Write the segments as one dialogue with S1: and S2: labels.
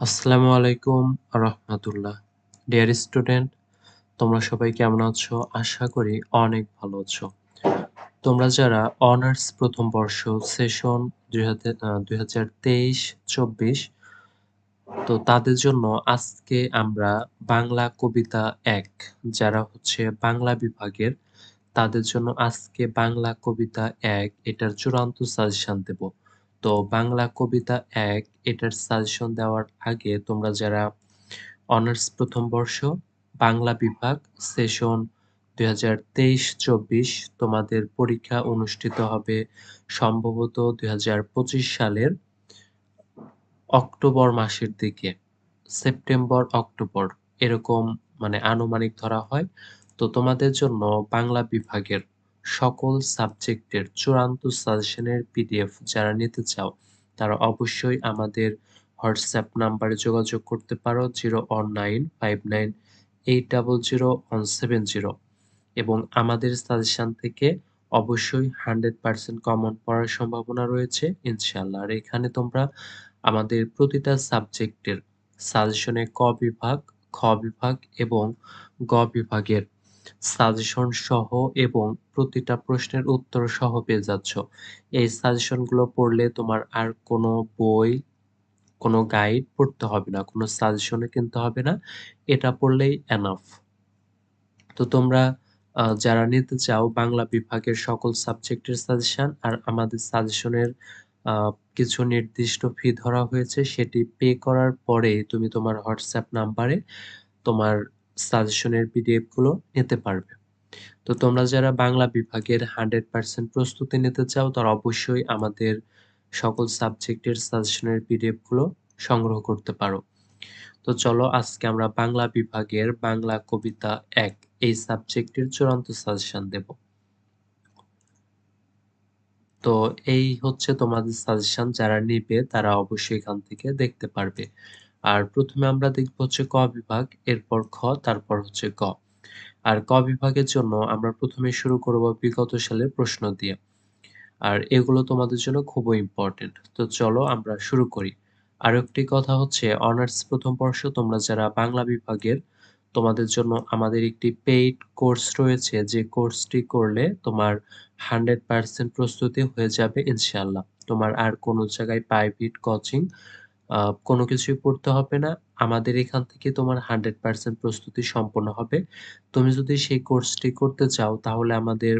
S1: আসসালামু আলাইকুম রহমতুল্লাহ। Dear student তোমরা সবাই কেমন আছো? আশা করি অনেক ভালো আছো। তোমরা যারা অনার্স প্রথম বর্ষ সেশন দুই হাজার তেইশ, চব্বিশ, তো তাদের জন্য আজকে আমরা বাংলা কবিতা এক, যারা হচ্ছে বাংলা বিভাগের, তাদের জন্য আজকে বাংলা কবিতা এক, এটার চূড়ান্ত সাজেশন দেব। তো বাংলা কবিতা এক, এটার সাজেশন দেওয়ার আগে তোমরা যারা অনার্স প্রথম বর্ষ, বাংলা বিভাগ সেশন দুই হাজার তেইশ চব্বিশ, তোমাদের পরীক্ষা অনুষ্ঠিত হবে সম্ভবত দুই হাজার পঁচিশ সালের অক্টোবর মাসের দিকে, সেপ্টেম্বর, অক্টোবর, এরকম মানে আনুমানিক ধরা হয়। তো তোমাদের জন্য বাংলা বিভাগের সকল সাবজেক্টের চূড়ান্ত সাজেশনের পিডিএফ যারা নিতে চাও, তারা অবশ্যই আমাদের হোয়াটসঅ্যাপ নাম্বারে যোগাযোগ করতে পারো, zero one nine five nine eight double zero one seven zero. এবং আমাদের সাজেশান থেকে অবশ্যই হান্ড্রেড পার্সেন্ট কমন পড়ার সম্ভাবনা রয়েছে। ইনশাল্লাহ আর এখানে তোমরা আমাদের প্রতিটা সাবজেক্টের সাজেশনে ক বিভাগ, খ বিভাগ এবং গ বিভাগের সাজেশন সহ এবং প্রতিটা প্রশ্নের উত্তর সহ পেয়ে যাচ্ছ। এই সাজেশনগুলো পড়লে তোমার আর কোনো বই, কোনো গাইড পড়তে হবে না, কোনো সাজেশনে কিনতে হবে না। এটা পড়লেই এনাফ তো তোমরা যারা নিতে চাও বাংলা বিভাগের সকল সাবজেক্টের সাজেশন আর আমাদের সাজেশনের কিছু নির্দিষ্ট ফি ধরা হয়েছে সেটি পে করার পরে তুমি তোমার হোয়াটসঅ্যাপ নাম্বারে তোমার সাজেশনের পিডিএফগুলো নিতে পারবে। তো তোমরা যারা বাংলা বিভাগের হান্ড্রেড পার্সেন্ট প্রস্তুতি নিতে চাও, তারা অবশ্যই আমাদের সকল সাবজেক্টের সাজেশনের পিডিএফগুলো সংগ্রহ করতে পারো। তো চলো, আজকে আমরা বাংলা বিভাগের বাংলা কবিতা এক, এই সাবজেক্টের চূড়ান্ত সাজেশন দেব। তো এই হচ্ছে তোমাদের সাজেশন, যারা নিবে তারা অবশ্যই এখান থেকে দেখতে পারবে। আর প্রথমে আমরা দেখব হচ্ছে ক বিভাগ, এরপর খ, তারপর হচ্ছে গ। আর ক বিভাগের জন্য আমরা প্রথমে শুরু করব বিগত সালের প্রশ্ন দিয়ে। আর এগুলো তোমাদের জন্য খুবই ইম্পর্টেন্ট তো চলো আমরা শুরু করি। আর একটি কথা হচ্ছে অনার্স প্রথম বর্ষ তোমরা যারা বাংলা বিভাগের, তোমাদের জন্য আমাদের একটি পেইড কোর্স রয়েছে। যে কোর্সটি করলে তোমার হান্ড্রেড পার্সেন্ট প্রস্তুতি হয়ে যাবে ইনশাল্লাহ তোমার আর কোনো জায়গায় প্রাইভেট কোচিং কোনো কিছুই পড়তে হবে না। আমাদের এখান থেকে তোমার হান্ড্রেড পার্সেন্ট প্রস্তুতি সম্পন্ন হবে। তুমি যদি সেই কোর্সটি করতে চাও, তাহলে আমাদের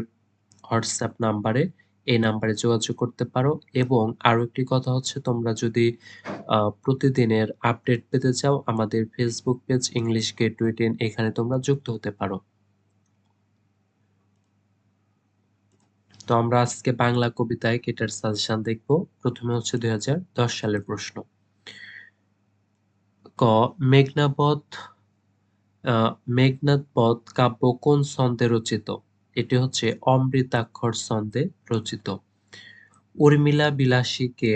S1: হোয়াটসঅ্যাপ নাম্বারে এই নাম্বারে যোগাযোগ করতে পারো। এবং আরও একটি কথা হচ্ছে, তোমরা যদি প্রতিদিনের আপডেট পেতে চাও, আমাদের Facebook page English gateway ten এখানে তোমরা যুক্ত হতে পারো। তো আমরা আজকে বাংলা কবিতায় কেটার সাজেশন দেখব। প্রথমে হচ্ছে দুই হাজার দশ সালের প্রশ্ন। ক মেঘনাবধ মেঘনাথ পদ কাব্য কোন ছন্দে রচিত? এটি হচ্ছে অমৃতাক্ষর ছন্দে রচিত। উর্মিলা বিলাসীকে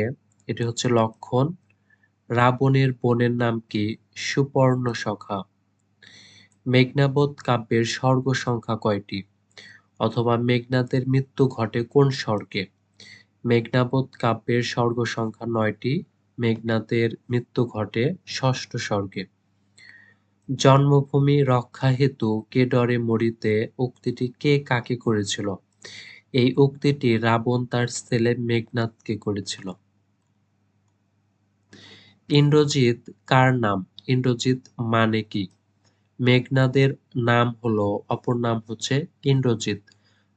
S1: এটি হচ্ছে লক্ষণ। রাবণের বোনের নাম কি? সুপর্ণ সখা। মেঘনাবোধ কাব্যের স্বর্গ সংখ্যা কয়টি? অথবা মেঘনাথের মৃত্যু ঘটে কোন স্বর্গে? মেঘনাবোধ কাব্যের স্বর্গ সংখ্যা নয়টি। মেঘনাথের মৃত্যু ঘটে ষষ্ঠ স্বর্গে। জন্মভূমি রক্ষা হেতু কে ডরে মরিতে উক্তিটি কে কাকে করেছিল? এই উক্তিটি রাবণ তার ছেলে মেঘনাথকে করেছিল। ইন্দ্রজিৎ কার নাম? ইন্দ্রজিৎ মানে কি? মেঘনাদের নাম হলো, অপর নাম হচ্ছে ইন্দ্রজিৎ।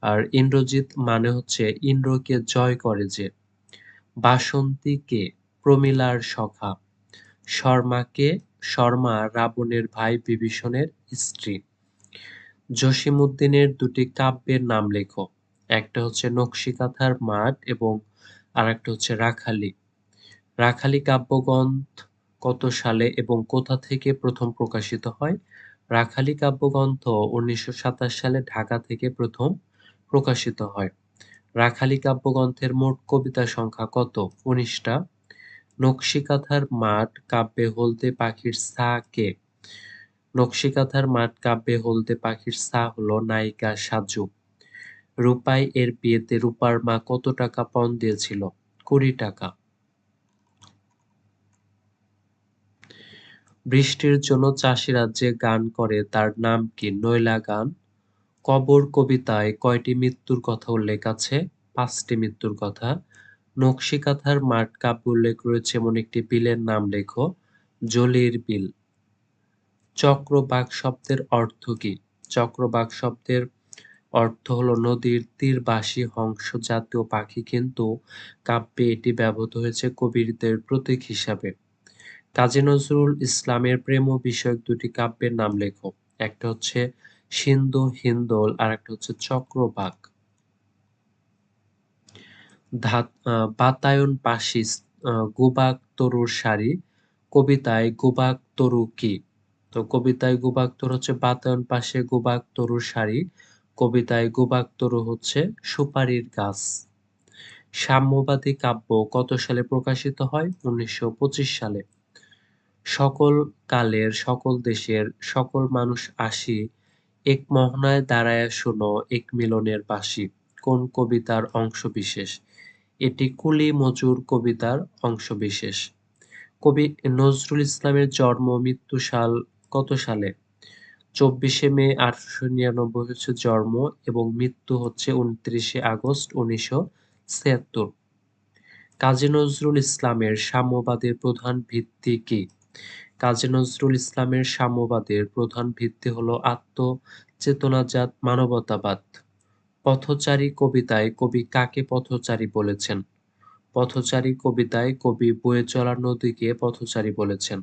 S1: আর ইন্দ্রজিৎ মানে হচ্ছে ইন্দ্রকে জয় করে যে। বাসন্তীকে প্রমিলার সখা। শর্মাকে শর্মা রাবণের ভাই বিভীষণের স্ত্রী। জসিমুদ্দিনের দুটি কাব্যের নাম লেখো। একটা হচ্ছে নকশিকাথার মাঠ এবং আর একটা হচ্ছে রাখালি। রাখালি কাব্যগ্রন্থ কত সালে এবং কোথা থেকে প্রথম প্রকাশিত হয়? রাখালি কাব্যগ্রন্থ উনিশশো সাতাশ সালে ঢাকা থেকে প্রথম প্রকাশিত হয়। রাখালি কাব্যগ্রন্থের মোট কবিতা সংখ্যা কত? উনিশটা। নকশিকাথার মাঠ কাব্যে হলদে পাখির সা কে নকশিকাথার মাঠ কাব্যে হলদে পাখির সা হলো নায়িকা সাজু। রূপাই এর বিয়েতে রূপার মা কত টাকা পণ দিয়েছিল? কুড়ি টাকা। বৃষ্টির জন্য চাষিরা যে গান করে তার নাম কি নৈলা গান? কবর কবিতায় কয়টি মৃত্যুর কথা উল্লেখ আছে? পাঁচটি মৃত্যুর কথা। নকশিকাঁথার মাঠ উল্লেখ রয়েছে এমন একটি বিলের নাম লেখো, জলির বিল। চক্রবাক শব্দের অর্থ কি? চক্রবাক শব্দের অর্থ হলো নদীর তীরবাসী হংস জাতীয় পাখি, কিন্তু কাব্যে এটি ব্যবহৃত হয়েছে কবিরদের প্রতীক হিসাবে। কাজী নজরুল ইসলামের প্রেম বিষয়ক দুটি কাব্যের নাম লেখো, একটা হচ্ছে সিন্ধু হিন্দোল আর একটা হচ্ছে চক্রবাক। বাতায়ন পাশি গুবাক তরুর শাড়ি কবিতায় গুবাক তরু কি? তো কবিতায় গুবাক তরু হচ্ছে বাতায়ন পাশে গুবাক তরুর শাড়ি কবিতায় গুবাক তরু হচ্ছে সুপারির গাছ। সাম্যবাদী কাব্য কত সালে প্রকাশিত হয়? উনিশশো পঁচিশ সালে। সকল কালের, সকল দেশের, সকল মানুষ আসি, এক মোহনায় দাঁড়ায় শোনো এক মিলনের বাসি, কোন কবিতার অংশবিশেষ? এটি কুলি মজুর কবিতার অংশবিশেষ। কবি নজরুল ইসলামের জন্ম মৃত্যু সাল কত সালে? চব্বিশে মে আঠারোশো নিরানব্বই হচ্ছে জন্ম এবং মৃত্যু হচ্ছে উনত্রিশে আগস্ট উনিশশো ছিয়াত্তর। কাজী নজরুল ইসলামের সাম্যবাদের প্রধান ভিত্তি কি? কাজী নজরুল ইসলামের সাম্যবাদের প্রধান ভিত্তি হল আত্মচেতনাজাত মানবতাবাদ। পথচারী কবিতায় কবি কাকে পথচারী বলেছেন? পথচারী কবিতায় কবি বয়ে চলা নদীকে পথচারী বলেছেন।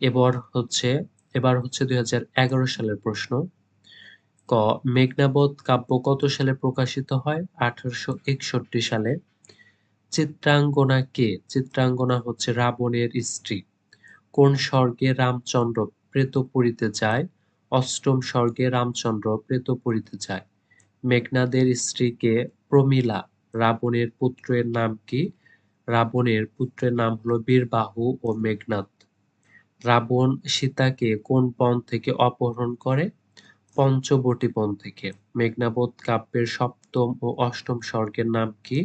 S1: এবার হচ্ছে এবার হচ্ছে দুই হাজার এগারো সালের প্রশ্ন। ক মেঘনাবধ কাব্য কত সালে প্রকাশিত হয়? আঠারোশ একষট্টি সালে। চিত্রাঙ্গনা কে? চিত্রাঙ্গনা হচ্ছে রাবণের স্ত্রী। কোন স্বর্গে রামচন্দ্র প্রেতপুরীতে যায়? অষ্টম স্বর্গে রামচন্দ্র প্রেতপুরীতে যায় মেঘনাদের স্ত্রীকে প্রমীলা রাবণের পুত্রের নাম কি? রাবণের পুত্রের নাম হলো বীরবাহু ও মেঘনাদ। রাবণ সীতাকে কোন বন থেকে অপহরণ করে? পঞ্চবটী বন থেকে। মেঘনাবোধ কাব্যের সপ্তম ও অষ্টম স্বর্গের নাম কি?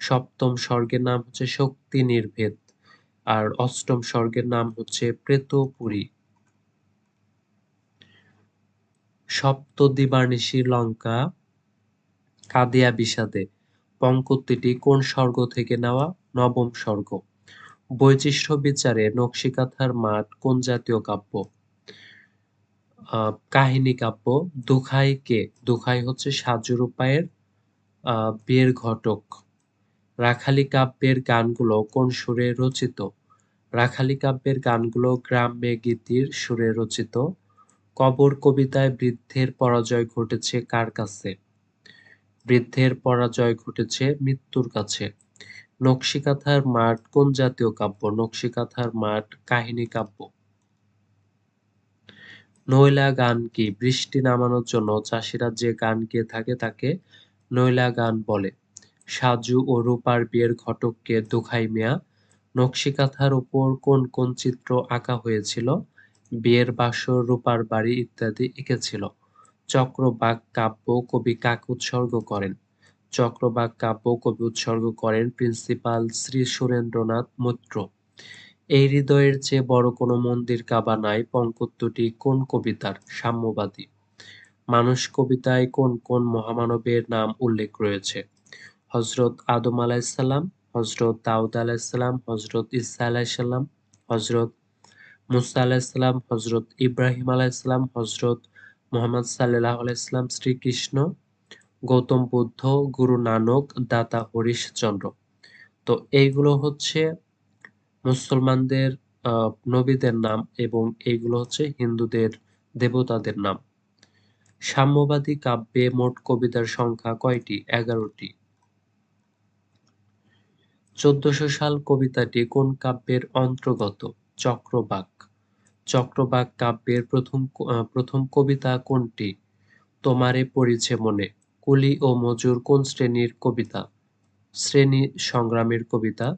S1: সপ্তম স্বর্গের নাম হচ্ছে শক্তি নির্ভেদ আর অষ্টম স্বর্গের নাম হচ্ছে প্রেতপুরী। সপ্তদ্বীপানিশী লঙ্কা কাদিয়া বিষাদে। পঙ্কত্তিটি কোন স্বর্গ থেকে নেওয়া? নবম স্বর্গ। বৈশিষ্ট্য বিচারে নকশিকাথার মাঠ কোন জাতীয় কাব্য? কাহিনী কাব্য। দুখাই কে? দুখাই হচ্ছে সাজুরূপায়ের বিয়ের ঘটক। রাখালি কাব্যের গানগুলো কোন সুরে রচিত? রাখালি কাব্যের গানগুলো গ্রাম্যে গীতির সুরে রচিত। কবর কবিতায় বৃদ্ধের পরাজয় ঘটেছে কার কাছে? বৃদ্ধের পরাজয় ঘটেছে মৃত্যুর কাছে। নকশিকাথার মাঠ কোন জাতীয় কাব্য? নকশিকাথার মাঠ কাহিনী কাব্য। নৈলা গান কি? বৃষ্টি নামানোর জন্য চাষিরা যে গান গেয়ে থাকে তাকে নৈলা গান বলে। সাজু ও রূপার বিয়ের ঘটককে দুখাই মিয়া, নকশিকাথার উপর কোন কোন চিত্র আঁকা হয়েছিল? বিয়ের বাসর, রূপার বাড়ি ইত্যাদি এঁকেছিল। চক্রবাক কাব্য কবি কাকে উৎসর্গ করেন। চক্রবাক কাব্য কবি উৎসর্গ করেন প্রিন্সিপাল শ্রী সুরেন্দ্রনাথ মৈত্র। এই হৃদয়ের চেয়ে বড় কোনো মন্দির কাবা নাই, পঙ্কত্বটি কোন কবিতার সাম্যবাদী? মানুষ কবিতায় কোন কোন মহামানবের নাম উল্লেখ রয়েছে? হজরত আদম আলাইসাল্লাম হজরত দাউদ আলাইসাল্লাম হজরত ইসা আলাইসাল্লাম হজরত মুসা আলাইসাল্লাম হজরত ইব্রাহিম আলাইসাল্লাম হজরত মোহাম্মদ সাল্লাহ আলাইসাল্লাম শ্রীকৃষ্ণ, গৌতম বুদ্ধ, গুরু নানক, দাতা হরিশচন্দ্র তো এইগুলো হচ্ছে মুসলমানদের নবীদের নাম এবং এইগুলো হচ্ছে হিন্দুদের দেবতাদের নাম। সাম্যবাদী কাব্যে মোট কবিতার সংখ্যা কয়টি? এগারোটি। চোদ্দশো সাল কবিতাটি কোন কাব্যের অন্তর্গত? চক্রবাক। চক্রবাক কাব্যের প্রথম প্রথম কবিতা কোনটি? তোমারে পড়িছে মনে, কুলি ও মজুর কোন শ্রেণির কবিতা? শ্রেণি সংগ্রামের কবিতা।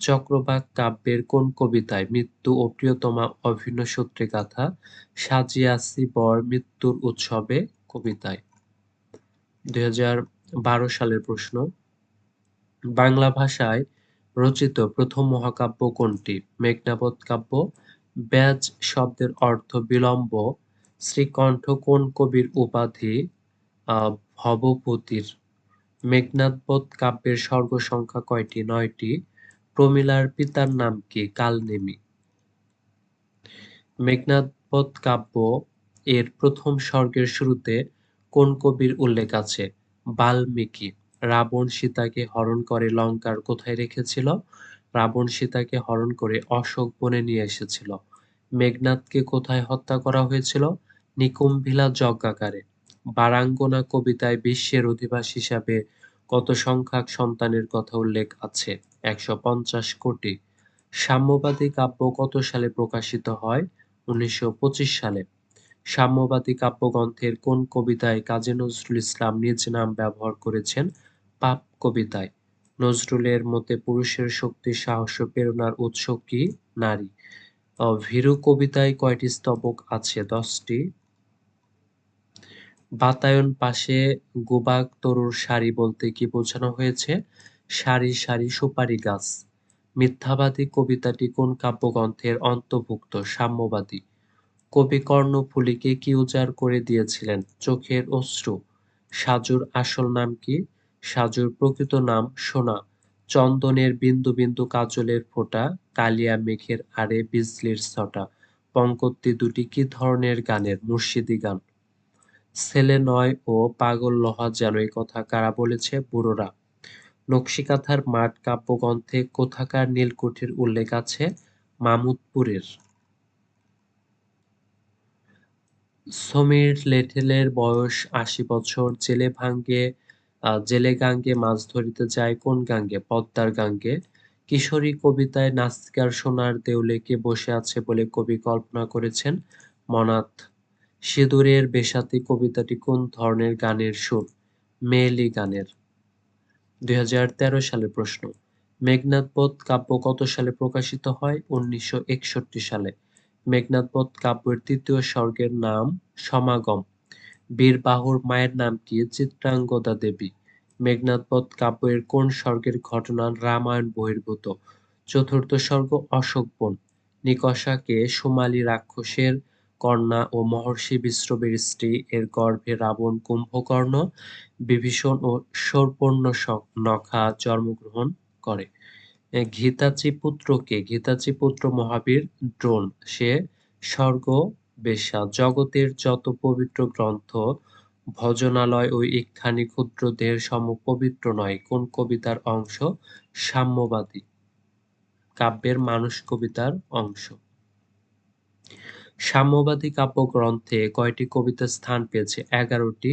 S1: চক্রবাক কাব্যের কোন কবিতায় মৃত্যু ও প্রিয়তমা অভিন্ন সূত্রে গাথা সাজিয়াসি বর মৃত্যুর উৎসবে কবিতায়। দুই হাজার বারো সালের প্রশ্ন। বাংলা ভাষায় রচিত প্রথম মহাকাব্য কোনটি? মেঘনাবধ কাব্য, ব্যাজ শব্দের অর্থ বিলম্ব, শ্রীকণ্ঠ কোন কবির উপাধি ভবপতির? মেঘনাদবধ কাব্যের স্বর্গ সংখ্যা কয়টি? নয়টি। প্রমিলার পিতার নাম কি? কালনেমি। মেঘনাদবধ কাব্য এর প্রথম স্বর্গের শুরুতে কোন কবির উল্লেখ আছে? বাল্মীকি। রাবণ সীতাকে হরণ করে লঙ্কার কোথায় রেখেছিল? রাবণ সীতাকে হরণ করে অশোক বনে নিয়ে এসেছিল। মেঘনাথকে কোথায় হত্যা করা হয়েছিল? নিকুম্ভিলা যজ্ঞাকারে। বারাঙ্গনা কবিতায় বিশ্বের অধিবাসী হিসাবে কত সংখ্যক সন্তানের কথা উল্লেখ আছে? একশো পঞ্চাশ কোটি। সাম্যবাদী কাব্য কত সালে প্রকাশিত হয়? উনিশশো পঁচিশ সালে। সাম্যবাদী কাব্যগ্রন্থের কোন কবিতায় কাজী নজরুল ইসলাম নিজ নাম ব্যবহার করেছেন? পাপ কবিতায়। নজরুলের মতে পুরুষের শক্তি, সাহস প্রেরণার উৎস কি? নারী। ভীরু কবিতায় কয়টি স্তবক আছে? দশটি। বাতায়ন পাশে গুবাক তরুর সারি বলতে কি বোঝানো হয়েছে? সারি সারি সুপারি গাছ। মিথ্যাবাদী কবিতাটি কোন কাব্যগ্রন্থের অন্তর্ভুক্ত? সাম্যবাদী। কবি কর্ণফুলীকে কি উজাড় করে দিয়েছিলেন? চোখের অশ্রু। সাজুর আসল নাম কি? সাজুর প্রকৃত নাম সোনা। চন্দনের বিন্দু বিন্দু কাজলের ফোঁটা, কালিয়া মেঘের আড়ে বিজলির ছটা। পঙ্কত্তি দুটি কি ধরনের গানের মুর্শিদি গান? ছেলে নয় ও পাগল লহা যেন এই কথা কারা বলেছে বুড়োরা? নকশিকাথার মাঠ কাব্যগ্রন্থে কোথাকার নীলকুঠির উল্লেখ আছে মামুদপুরের? সমীর লেঠেলের বয়স আশি বছর, জেলে ভাঙ্গে জেলে গাঙ্গে মাছ ধরিতে যায়, কোন গাঙ্গে? পদ্মার গাঙ্গে। কিশোরী কবিতায় নাস্তিকার সোনার দেউলে কে বসে আছে বলে কবি কল্পনা করেছেন মনাথ। সিঁদুরের বেসাতি কবিতাটি কোন ধরনের গানের সুর? মেয়েলি গানের। দুই সালের প্রশ্ন মেঘনাথবধ কাব্য কত সালে প্রকাশিত হয়? উনিশশো একষট্টি সালে। মেঘনাথবধ কাব্যের তৃতীয় স্বর্গের নাম সমাগম। বীরবাহুর মায়ের নাম কি? চিত্রাঙ্গদা দেবী। মেঘনাথবধ কাব্যের কোন স্বর্গের ঘটনা রামায়ণ বহির্ভূত? চতুর্থ স্বর্গ অশোকবন নিকষাকে সোমালি রাক্ষসের কন্যা ও মহর্ষি বিশ্রবের স্ত্রী। এর গর্ভে রাবণ কুম্ভকর্ণ। বিভীষণ ও সর্পণ্য নখা জন্মগ্রহণ করে। ঘিতাচি পুত্রকে ঘিতাচি পুত্র মহাবীর, দ্রোণ। সে স্বর্গ বেশ্যা জগতের যত পবিত্র গ্রন্থ, ভজনালয় ও একখানি ক্ষুদ্র দেহের সম পবিত্র নয়, কোন কবিতার অংশ সাম্যবাদী? কাব্যের মানুষ কবিতার অংশ। সাম্যবাদী কাব্যগ্রন্থে কয়টি কবিতা স্থান পেয়েছে? এগারোটি।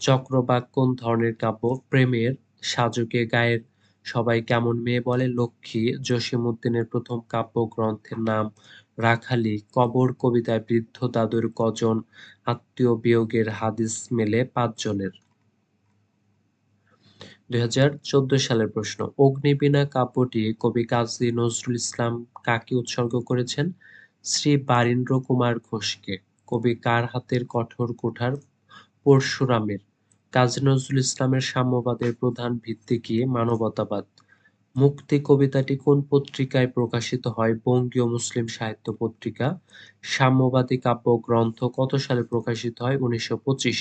S1: চক্রবাক কোন ধরনের কাব্য? প্রেমের সাজুকে গায়ের সবাই কেমন মেয়ে বলে? লক্ষ্মী জসিমউদ্দিনের প্রথম কাব্যগ্রন্থের নাম রাখালি, কবর কবিতায় বৃদ্ধ দাদুর কজন আত্মীয় বিয়োগের হাদিস মেলে পাঁচজনের। দুই সালের প্রশ্ন অগ্নিবীণা কাব্যটি কবি কাজী নজরুল ইসলাম কাকে উৎসর্গ করেছেন? শ্রী বারীন্দ্র কুমার ঘোষকে। কবি কার হাতের কঠোর কোঠার? পরশুরামের। কাজী নজরুল ইসলামের সাম্যবাদের প্রধান ভিত্তি কি মানবতাবাদ? মুক্তি কবিতাটি কোন পত্রিকায় প্রকাশিত হয়? বঙ্গীয় মুসলিম সাহিত্য পত্রিকা, সাম্যবাদী কাব্য গ্রন্থ কত সালে প্রকাশিত হয়? উনিশশো পঁচিশ।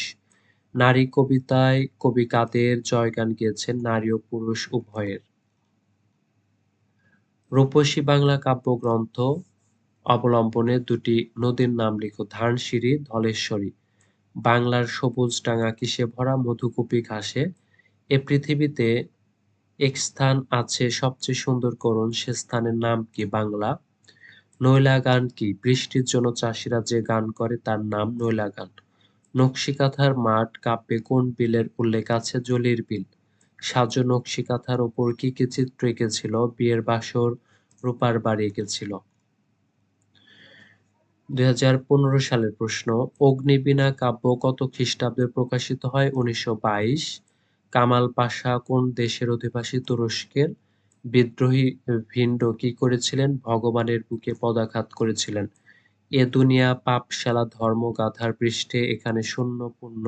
S1: নারী কবিতায় কবি কাদের জয়গান গিয়েছেন? নারী ও পুরুষ উভয়ের। রূপসী বাংলা কাব্যগ্রন্থ অবলম্বনে দুটি নদীর নাম লিখো। ধানসিঁড়ি, ধলেশ্বরী। বাংলার সবুজ ডাঙা কিসে ভরা? মধুকুপি ঘাসে। এ পৃথিবীতে এক স্থান আছে সবচেয়ে সুন্দর করুণ, সে স্থানের নাম কি বাংলা? নৈলা গান কি? বৃষ্টির জন্য চাষিরা যে গান করে তার নাম নৈলা গান নকশিকাথার মাঠ কাব্যে কোন বিলের উল্লেখ আছে জলির বিল? সাজু নকশিকাথার ওপর কি কি চিত্র এঁকেছিল? বিয়ের বাসর রূপার বাড়ি এঁকেছিল। দুই হাজার পনেরো সালের প্রশ্ন, অগ্নিবীণা কাব্য কত খ্রিস্টাব্দে প্রকাশিত হয়? উনিশশো বাইশ। কামাল পাশা কোন দেশের অধিবাসী তুরস্কের বিদ্রোহী ভিন্ড কি করেছিলেন? ভগবানের বুকে পদাঘাত করেছিলেন। এ দুনিয়া পাপশালা ধর্ম গাধার পৃষ্ঠে এখানে শূন্য পূর্ণ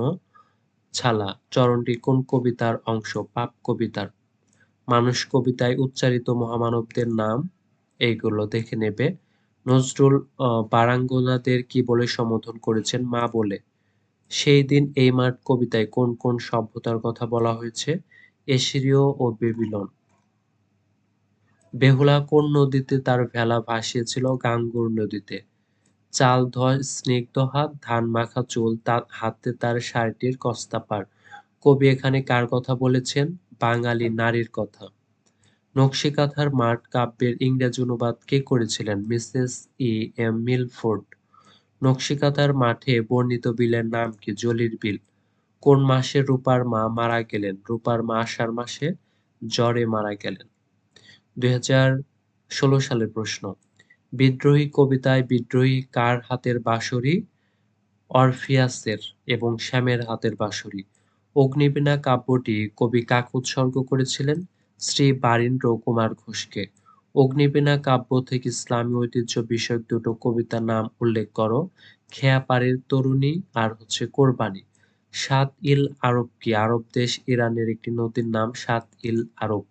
S1: ছালা। চরণটি কোন কবিতার অংশ? পাপ কবিতার। মানুষ কবিতায় উচ্চারিত মহামানবদের নাম এইগুলো দেখে নেবে। নজরুল বারাঙ্গনাদের কি বলে সম্বোধন করেছেন? মা বলে। সেই দিন এই মাঠ কবিতায় কোন কোন সভ্যতার কথা বলা হয়েছে? এশিরীয় ও বেবিলন। বেহুলা কোন নদীতে তার ভেলা ভাসিয়েছিল? গাঙ্গুর নদীতে। চাল ধোয়া, স্নিগ্ধ হাত, ধান মাখা চুল তার হাতে তার শাড়িটির কস্তা পার কবি এখানে কার কথা বলেছেন? বাঙালি নারীর কথা। নকশিকাঁথার মাঠ কাব্যের ইংরেজি অনুবাদ কে করেছিলেন? Mrs E M Milford. নকশিকাঁথার মাঠে বর্ণিত বিলের নাম কি জলির বিল? কোন মাসে রূপার মা মারা গেলেন? রূপার মা আষাঢ় মাসে জ্বরে মারা গেলেন? দুই হাজার ষোলো সালের প্রশ্ন। বিদ্রোহী কবিতায় বিদ্রোহী কার হাতের বাঁশরি? অরফিয়াসের এবং শ্যামের হাতের বাঁশরি। অগ্নিবীণা কাব্যটি কবি কাক উৎসর্গ করেছিলেন শ্রী বারীন্দ্র কুমার ঘোষকে। অগ্নিবীণা কাব্য থেকে ইসলামী ঐতিহ্য বিষয়ক দুটো কবিতার নাম উল্লেখ করো খেয়াপাড়ের তরুণী আর হচ্ছে কোরবানি। সাত ইল আরব কি? আরব দেশ ইরানের একটি নদীর নাম সাত ইল আরব।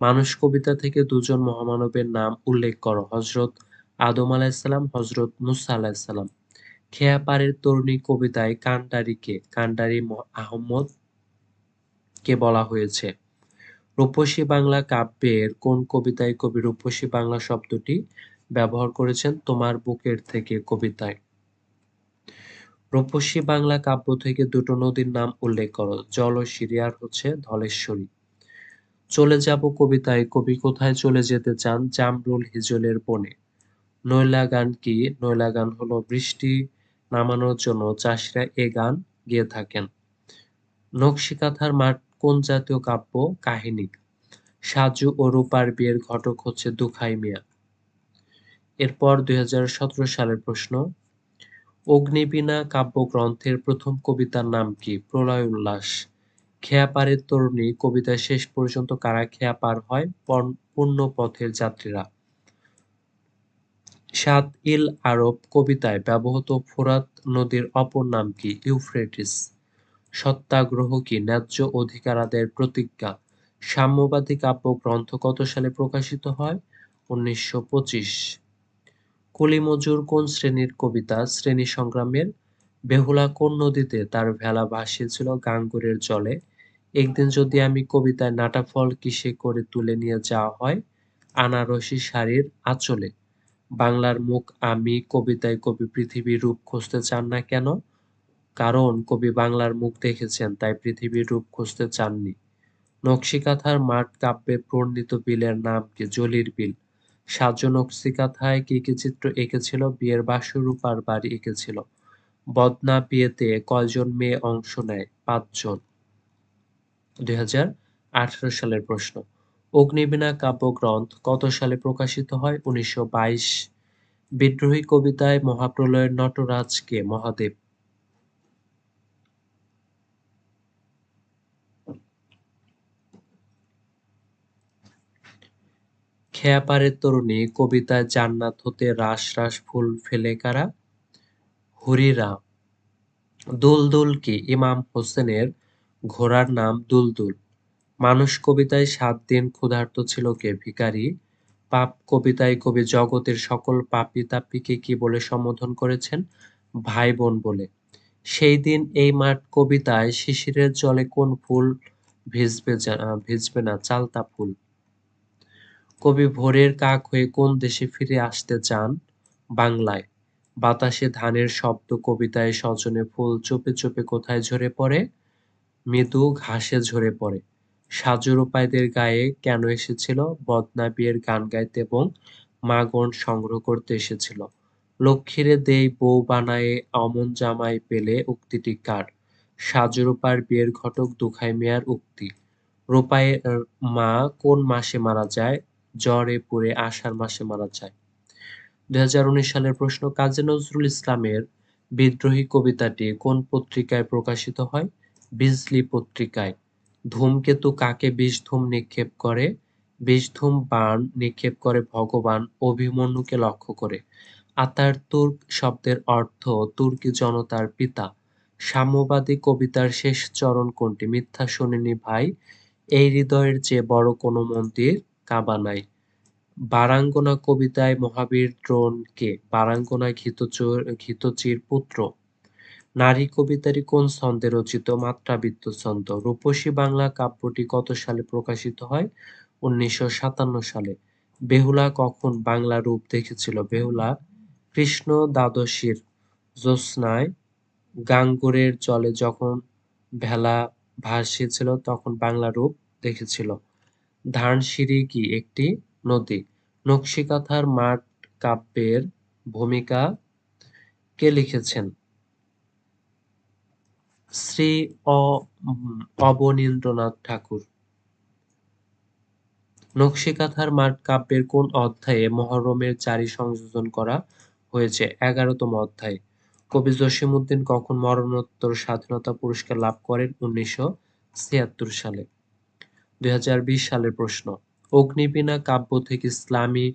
S1: মানুষ কবিতা থেকে দুজন মহামানবের নাম উল্লেখ করো হজরত আদম আলাইসাল্লাম হজরত মুসা আলাইসাল্লাম খেয়াপাড়ের তরুণী কবিতায় কান্ডারিকে কান্ডারি আহমদ কে বলা হয়েছে। রূপসী বাংলা কাব্যের কোন কবিতায় কবি রূপসী বাংলা শব্দটি ব্যবহার করেছেন তোমার বুকের থেকে কবিতায়? রূপসী বাংলা কাব্য থেকে দুটো নদীর নাম উল্লেখ করো। জল ও সিরিয়ার হচ্ছে ধলেশ্বরী। চলে যাব কবিতায়। কবি কোথায় চলে যেতে চান? জামরুল হিজলের বনে। নৈলা গান কি? নৈলা গান হলো বৃষ্টি নামানোর জন্য। চাষিরা এ গান গেয়ে থাকেন। নকশিকাথার মাঠ কোন জাতীয় কাব্য কাহিনী? সাজু ও রূপার বিয়ের ঘটক হচ্ছে দুখাই মিয়া। এরপর দুই সালের প্রশ্ন, অগ্নিবীণা কাব্যগ্রন্থের প্রথম কবিতার নাম কি? প্রলয় উল্লাস। খেয়া পারের তরুণী কবিতা শেষ পর্যন্ত কারা খেয়া পার হয়? পূর্ণ পথের যাত্রীরা। সাত ইল আরব কবিতায় ব্যবহৃত ফোরাত নদীর অপর নাম কি? ইউফ্রেটিস। সত্যাগ্রহ কি ন্যায্য অধিকার আদায়ের প্রতিজ্ঞা? সাম্যবাদী কাব্যগ্রন্থ কত সালে প্রকাশিত হয়? উনিশশো পঁচিশ। কলিমজুর কোন শ্রেণির কবিতা শ্রেণি সংগ্রামের? বেহুলা কোন নদীতে তার ভেলা ভাসিয়েছিল গাঙ্গুরের জলে? একদিন যদি আমি কবিতায় নাটা ফল কিসে করে তুলে নিয়ে যাওয়া হয়? আনারসি শাড়ির আঁচলে। বাংলার মুখ আমি কবিতায় কবি পৃথিবীর রূপ খুঁজতে চান না কেন? কারণ কবি বাংলার মুখ দেখেছেন, তাই পৃথিবীর রূপ খুঁজতে চাননি। নকশিকাথার মাঠ কাব্যে প্রণীত বিলের নাম কি জলির বিল? সাজু নকশিকাথায় কি কি চিত্র এঁকেছিল? বিয়ের বাসরূপার বাড়ি এঁকেছিল। বদনা বিয়েতে কয়জন মেয়ে অংশ নেয়? পাঁচজন। দুই হাজার আঠারো সালের প্রশ্ন। অগ্নিবীণা কাব্যগ্রন্থ কত সালে প্রকাশিত হয়? উনিশশো বাইশ। বিদ্রোহী কবিতায় মহাপ্রলয়ের নটরাজকে মহাদেব। খেয়াপাড়ের তরুণী কবিতায় জান্নাত হতে রাস রাস ফুল ফেলে কারা? হরিরা দুলদুল কি ইমাম হোসেনের ঘোড়ার নাম দুলদুল? মানুষ কবিতায় সাত দিন ক্ষুধার্ত ছিল কে ভিকারি পাপ কবিতায় কবি জগতের সকল পাপি তাপিকে কি বলে সম্বোধন করেছেন? ভাই বোন বলে। সেই দিন এই মাঠ কবিতায় শিশিরের জলে কোন ফুল ভিজবে ভিজবে না, চালতা ফুল? কবি ভোরের কাক হয়ে কোন দেশে ফিরে আসতে চান? বাংলায়। বাতাসে ধানের শব্দ কবিতায় সজনে ফুল চোপে চোপে কোথায় ঝরে পড়ে? মৃদু ঘাসে ঝরে পড়ে। সাজুর উপায়দের গায়ে কেন এসেছিল? বদনা বিয়ের গান গাইতে এবং মাগন সংগ্রহ করতে এসেছিল। লক্ষ্মীরে দেই বউ বানায়ে, অমন জামাই পেলে উক্তিটি কার? সাজুরূপার বিয়ের ঘটক দুখাই মেয়ার উক্তি। রূপায়ের মা কোন মাসে মারা যায়? জ্বরে পুড়ে আষাঢ় মাসে মারা যায়। দুই হাজার উনিশ সালের প্রশ্ন, কাজী নজরুল ইসলামের বিদ্রোহী কবিতাটি কোন পত্রিকায় প্রকাশিত হয়? বিজলি পত্রিকায়। ধূমকেতু কাকে বিষধূম নিক্ষেপ করে? বিষধূম বাণ নিক্ষেপ করে ভগবান অভিমন্যুকে লক্ষ্য করে। আতার তুর্ক শব্দের অর্থ, তুর্কি জনতার পিতা। সাম্যবাদী কবিতার শেষ চরণ কোনটি? মিথ্যা শোনেনি ভাই, এই হৃদয়ের চেয়ে বড় কোনো মন্দির কাবা বারাঙ্গনা কবিতায় মহাবীর দ্রোণ কে বারাঙ্গনা ঘিতচোর পুত্র। নারী কবিতাটি কোন ছন্দে রচিত মাত্রাবৃত্ত ছন্দ? রূপসী বাংলা কাব্যটি কত সালে প্রকাশিত হয়? উনিশশো সাতান্ন সালে। বেহুলা কখন বাংলা রূপ দেখেছিল? বেহুলা, কৃষ্ণ দ্বাদশীর জ্যোৎস্নায় গাঙ্গুরের জলে যখন ভেলা ভাসিয়েছিল, তখন বাংলা রূপ দেখেছিল। ধানসিঁড়ি কি একটি নদী? নকশিকাঁথার মাঠ কাব্যের ভূমিকা কে লিখেছেন? শ্রী অ অবনীন্দ্রনাথ ঠাকুর। নকশিকাঁথার মাঠ কাব্যের কোন অধ্যায়ে মহরমের চারি সংযোজন করা হয়েছে? এগারোতম অধ্যায়। কবি জসিমউদ্দিন কখন মরণোত্তর স্বাধীনতা পুরস্কার লাভ করেন? উনিশশো ছিয়াত্তর সালে। দুই হাজার বিশ সালের প্রশ্ন। অগ্নিবীণা কাব্য থেকে ইসলামী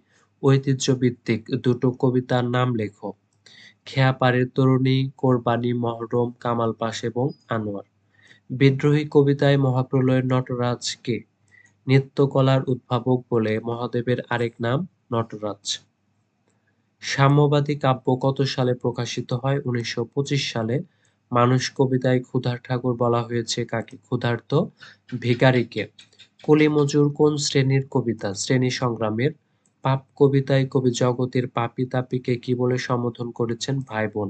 S1: ঐতিহ্যভিত্তিক দুটো কবিতার নাম লেখো। খেয়াপাড়ের তরুণী, কোরবানি মহরম, কামাল পাশ এবং আনোয়ার। বিদ্রোহী কবিতায় মহাপ্রলয়ের নটরাজ কে? নৃত্যকলার উদ্ভাবক বলে মহাদেবের আরেক নাম নটরাজ। সাম্যবাদী কাব্য কত সালে প্রকাশিত হয়? উনিশশো পঁচিশ সালে। মানুষ কবিতায় ক্ষুধার ঠাকুর বলা হয়েছে কাকে? ক্ষুধার্ত ভিকারিকে কুলি মজুর কোন শ্রেণির কবিতা? শ্রেণি সংগ্রামের পাপ কবিতায় কবি জগতের পাপি তাপিকে কি বলে সম্বোধন করেছেন ভাই বোন?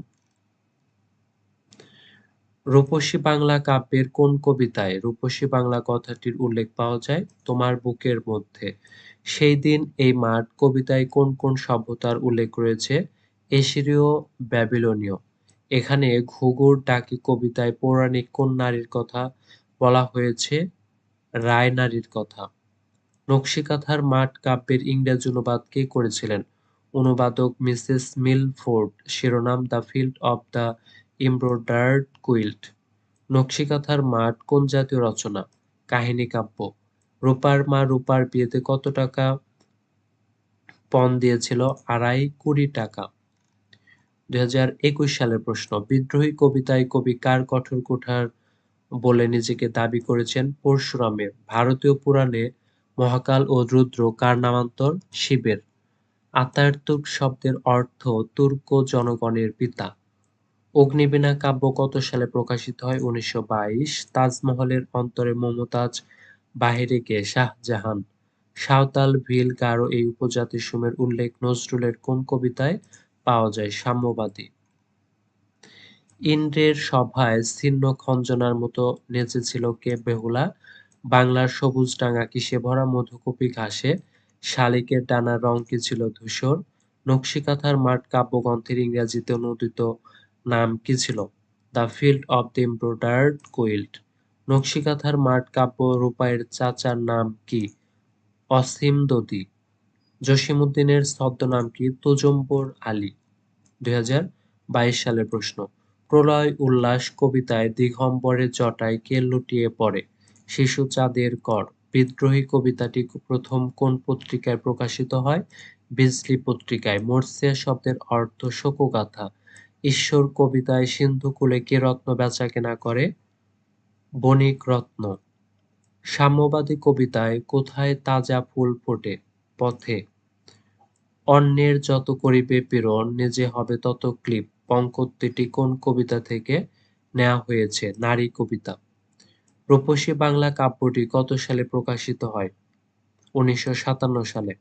S1: রূপসী বাংলা কাব্যের কোন কবিতায় রূপসী বাংলা কথাটির উল্লেখ পাওয়া যায়? তোমার বুকের মধ্যে। সেই দিন এই মাঠ কবিতায় কোন কোন সভ্যতার উল্লেখ রয়েছে? এশিরীয় ব্যাবিলনীয়। এখানে ঘুঘুর ডাকি কবিতায় পৌরাণিক কোন নারীর কথা বলা হয়েছে? রায় নারীর কথা। নকশিকাঁথার মাঠ কাব্যের ইংরেজ অনুবাদ কে করেছিলেন? অনুবাদক মিসেস মিলফোর্ড, শিরোনাম the field of the embroidered quilt. নকশিকাঁথার মাঠ কোন জাতীয় রচনা? কাহিনী কাব্য। রূপার মা রূপার বিয়েতে কত টাকা পণ দিয়েছিল? আড়াই কোটি টাকা। দুই হাজার একুশ সালের প্রশ্ন, বিদ্রোহী কবিতায় কবি কার কঠোর কুঠার বলে নিজেকে দাবি করেছেন পরশুরামের ভারতীয় পুরাণে মহাকাল ও রুদ্র কার নামান্তর? শিবের। আতার্তুক শব্দের অর্থ তুর্ক জনগণের পিতা। অগ্নিবীণা কাব্য কত সালে প্রকাশিত হয়? উনিশশো বাইশ। তাজমহলের অন্তরে মমতাজ, বাহিরে কে? শাহজাহান। সাঁওতাল ভিল গারো এই উপজাতি সুমের উল্লেখ নজরুলের কোন কবিতায় পাওয়া যায়? সাম্যবাদী। ইন্দ্রের সভায় ছিন্ন খঞ্জনার মতো নেচেছিল কে বেহুলা। বাংলার সবুজ ডাঙা কিসে ভরা মধুকপি ঘাসে, শালিকের ডানার রং কি ছিল ধূসর, নকশিকাঁথার মাঠ কাব্যগ্রন্থের ইংরেজিতে অনুদিত নাম কি ছিল? The field of the embroidered quilt. নকশিকাঁথার মাঠ কাব্য রূপায়ের চাচার নাম কি? অসীম দদি। জসিমউদ্দিনের ছদ্মনাম কি? তুজম্বর আলী। দুই হাজার বাইশ সালের প্রশ্ন। প্রলয় উল্লাস কবিতায় দিগম্বরের জটায় কে লুটিয়ে পড়ে। শিশু চাঁদের কর। বিদ্রোহী কবিতাটি প্রথম কোন পত্রিকায় প্রকাশিত হয়? বিজলি পত্রিকায়। মর্সিয়া শব্দের অর্থ শোকগাথা। ঈশ্বর কবিতায় সিন্ধুকুলে কে রত্ন বেচা কেনা করে? বণিক রত্ন। সাম্যবাদী কবিতায় কোথায় তাজা ফুল ফোটে? পথে। অন্যের যত করিবে পীড়ন, নিজে হবে তত ক্লিপ। পঙ্কত্তিটি কোন কবিতা থেকে নেওয়া হয়েছে? নারী কবিতা। রূপসী বাংলা কাব্যটি কত সালে প্রকাশিত হয়? উনিশশো সাতান্ন সালে।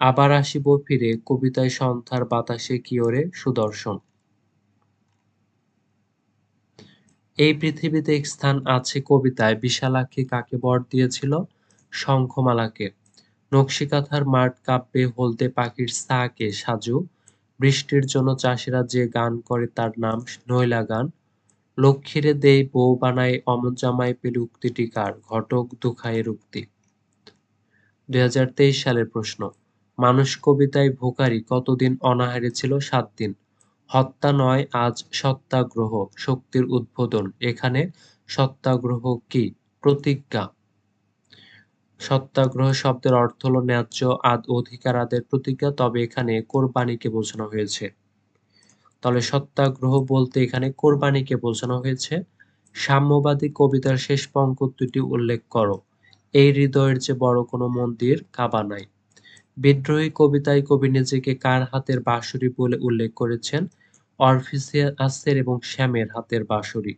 S1: আবার আসিব ফিরে কবিতায় সন্ধ্যার বাতাসে কি ওরে সুদর্শন। এই পৃথিবীতে স্থান আছে কবিতায়, বিশালাক্ষী কাকে বর দিয়েছিল? শঙ্খমালাকে। নকশিকাঁথার মাঠ কাব্যে হলদে পাখির সাকে সাজু বৃষ্টির জন্য চাষিরা যে গান করে তার নাম নৈলা গান। লক্ষ্মীরে দেই বউ বানাই অমন জামাই পেল উক্তিটি কার? ঘটক দুখায়ের উক্তি দুই হাজার তেইশ সালের প্রশ্ন, মানুষ কবিতায় ভোকারি কতদিন অনাহারে ছিল? সাত দিন। হত্যা নয়, আজ সত্যাগ্রহ, শক্তির উদ্বোধন। এখানে সত্যাগ্রহ কি? প্রতিজ্ঞা। সত্যাগ্রহ শব্দের অর্থ হল ন্যায্য আদ অধিকার আদের প্রতিজ্ঞা, তবে এখানে কোরবানিকে বোঝানো হয়েছে। তাহলে সত্যাগ্রহ বলতে এখানে কোরবানিকে বোঝানো হয়েছে। সাম্যবাদী কবিতার শেষ পঙ্কত্বটি উল্লেখ করো। এই হৃদয়ের যে বড় কোনো মন্দির কাবা নাই। বিদ্রোহী কবিতায় কবি নিজেকে কার হাতের বাঁশুরি বলে উল্লেখ করেছেন? অরফিসিয়াসের এবং শ্যামের হাতের বাঁশুরি।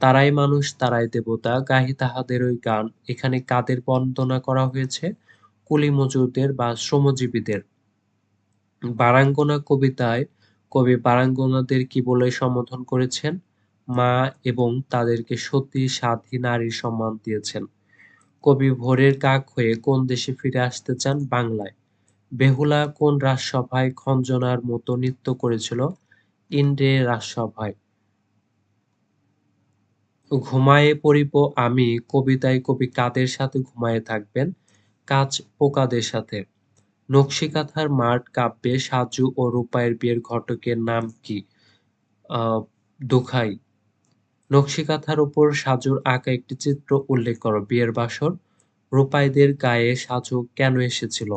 S1: তারাই মানুষ, তারাই দেবতা। গাহি তাহাদের ওই গান। এখানে কাদের বন্দনা করা হয়েছে? কুলি মজুরদের বা শ্রমজীবীদের। বারাঙ্গনা কবিতায় কবি বারাঙ্গনাদের কি বলে সম্বোধন করেছেন? মা এবং তাদেরকে সতী, সাধী, নারীর সম্মান দিয়েছেন। কবি ভোরের কাক হয়ে কোন দেশে ফিরে আসতে চান? বাংলায়। বেহুলা কোন রাজসভায় খঞ্জনার মতো নৃত্য করেছিল? ইন্দ্রে রাজসভায়। ঘুমায়ে পড়িব আমি, কবিতায় কবি কাদের সাথে ঘুমায়ে থাকবেন? কাজ পোকাদের সাথে। নকশিকাঁথার মাঠ কাব্যে সাজু ও রূপায়ের বিয়ের ঘটকের নাম কি? দুখাই। নকশিকাঁথার উপর সাজুর আঁকা একটি চিত্র উল্লেখ করো, বিয়ের বাসর। রূপাইদের গায়ে সাজু কেন এসেছিল?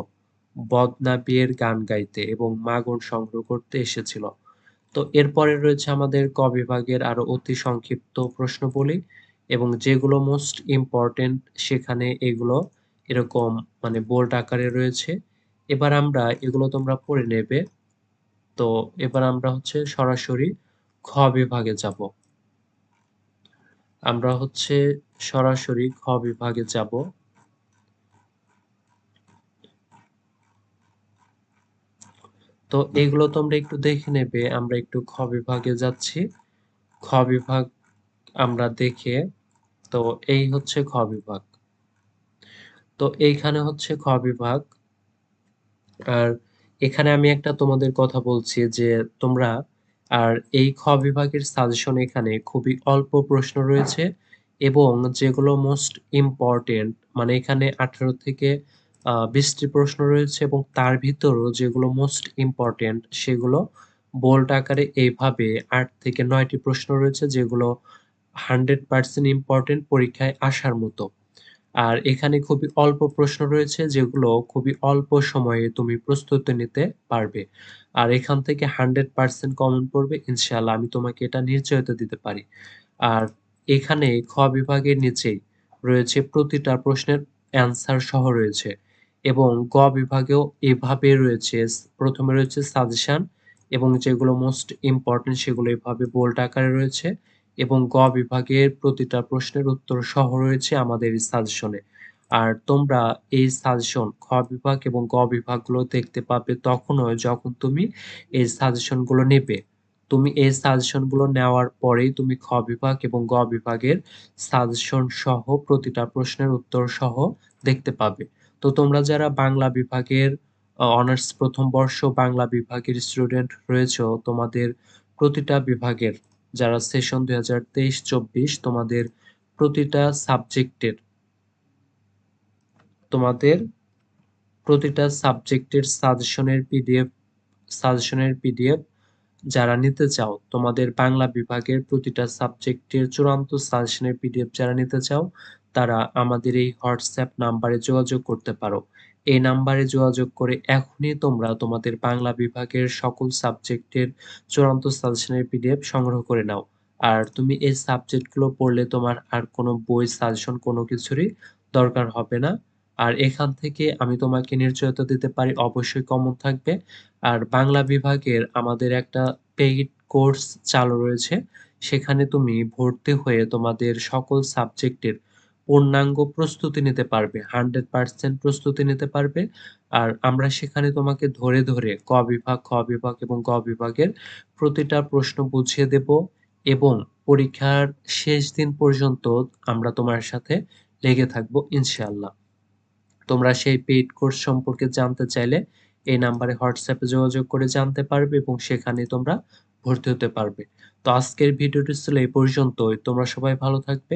S1: বদনা বিয়ের গান গাইতে এবং মাগন সংগ্রহ করতে এসেছিল। তো এরপরে রয়েছে আমাদের ক বিভাগের আরও অতি সংক্ষিপ্ত প্রশ্ন বলি এবং যেগুলো মোস্ট ইম্পর্টেন্ট সেখানে এগুলো এরকম মানে বোল্ড আকারে রয়েছে। এবার আমরা এগুলো তোমরা পড়ে নেবে। তো এবার আমরা হচ্ছে সরাসরি খ বিভাগে যাব। আমরা হচ্ছে সরাসরি খ বিভাগে যাব। তো এগুলো তোমরা একটু দেখে নেবে, আমরা একটু খ বিভাগে যাচ্ছি। খ বিভাগ আমরা দেখে, তো এই হচ্ছে খ বিভাগ। তো এইখানে হচ্ছে খ বিভাগ। আর এখানে আমি একটা তোমাদের কথা বলছি যে তোমরা, আর এই খ বিভাগের সাজেশন এখানে খুবই অল্প প্রশ্ন রয়েছে এবং যেগুলো মোস্ট ইম্পর্টেন্ট মানে এখানে আঠারো থেকে বিশটি প্রশ্ন রয়েছে এবং তার ভিতরও যেগুলো মোস্ট ইম্পর্টেন্ট সেগুলো বোল্ড আকারে এইভাবে আট থেকে নয়টি প্রশ্ন রয়েছে যেগুলো হান্ড্রেড পার্সেন্ট ইম্পর্টেন্ট পরীক্ষায় আসার মতো। আর এখানে খুবই অল্প প্রশ্ন রয়েছে যেগুলো খুবই অল্প সময়ে তুমি প্রস্তুতি নিতে পারবে। আর এখান থেকে হান্ড্রেড পার্সেন্ট কমন পড়বে ইনশাল্লাহ আমি তোমাকে এটা নিশ্চয়তা দিতে পারি। আর এখানে খ বিভাগের নিচেই রয়েছে প্রতিটা প্রশ্নের অ্যান্সার সহ রয়েছে। এবং গ বিভাগেও এভাবে রয়েছে। প্রথমে রয়েছে সাজেশন এবং যেগুলো মোস্ট ইম্পর্টেন্ট সেগুলো এভাবে বোল্ড আকারে রয়েছে এবং গ বিভাগের প্রতিটা প্রশ্নের উত্তর সহ রয়েছে আমাদের এই সাজেশনে আর তোমরা এই সাজেশন খ বিভাগ এবং গ বিভাগগুলো দেখতে পাবে তখনও যখন তুমি এই সাজেশনগুলো নেবে। তুমি এই সাজেশনগুলো নেওয়ার পরেই তুমি খ বিভাগ এবং গ বিভাগের সাজেশন সহ প্রতিটা প্রশ্নের উত্তর সহ দেখতে পাবে। তো তোমরা যারা বাংলা বিভাগের অনার্স প্রথম বর্ষ বাংলা বিভাগের স্টুডেন্ট রয়েছে, তোমাদের প্রতিটা বিভাগের, যারা সেশন দুই হাজার তেইশ চব্বিশ, তোমাদের প্রতিটা সাবজেক্টের তোমাদের প্রতিটা সাবজেক্টের সাজেশনের পিডিএফ সাজেশনের পিডিএফ যারা নিতে চাও, তোমাদের বাংলা বিভাগের প্রতিটা সাবজেক্টের চূড়ান্ত সাজেশনের পিডিএফ যারা নিতে চাও তারা আমাদের এই হোয়াটসঅ্যাপ নাম্বারে যোগাযোগ করতে পারো। এই নাম্বারে যোগাযোগ করে এখনই তোমরা তোমাদের বাংলা বিভাগের সকল সাবজেক্টের চূড়ান্ত সাজেশনের পিডিএফ সংগ্রহ করে নাও। আর তুমি এই সাবজেক্টগুলো পড়লে তোমার আর কোনো বই, সাজেশন, কোনো কিছুরই দরকার হবে না। আর এখান থেকে আমি তোমাকে নিশ্চয়তা দিতে পারি, অবশ্যই কমন থাকবে। আর বাংলা বিভাগের আমাদের একটা পেইড কোর্স চালু রয়েছে। সেখানে তুমি ভর্তি হয়ে তোমাদের সকল সাবজেক্টের পূর্ণাঙ্গ প্রস্তুতি নিতে পারবে, হান্ড্রেড পার্সেন্ট প্রস্তুতি নিতে পারবে। আর আমরা সেখানে তোমাকে ধরে ধরে ক বিভাগ, খ বিভাগ এবং গ বিভাগের প্রতিটা প্রশ্ন বুঝিয়ে দেব এবং পরীক্ষার শেষ দিন পর্যন্ত আমরা তোমার সাথে লেগে থাকব ইনশাআল্লাহ। তোমরা সেই পেইড কোর্স সম্পর্কে জানতে চাইলে এই নাম্বারে হোয়াটসঅ্যাপে যোগাযোগ করে জানতে পারবে এবং সেখানে তোমরা ভর্তি হতে পারবে। তো আজকের ভিডিওটি ছিল এই পর্যন্তই। তোমরা সবাই ভালো থাকবে।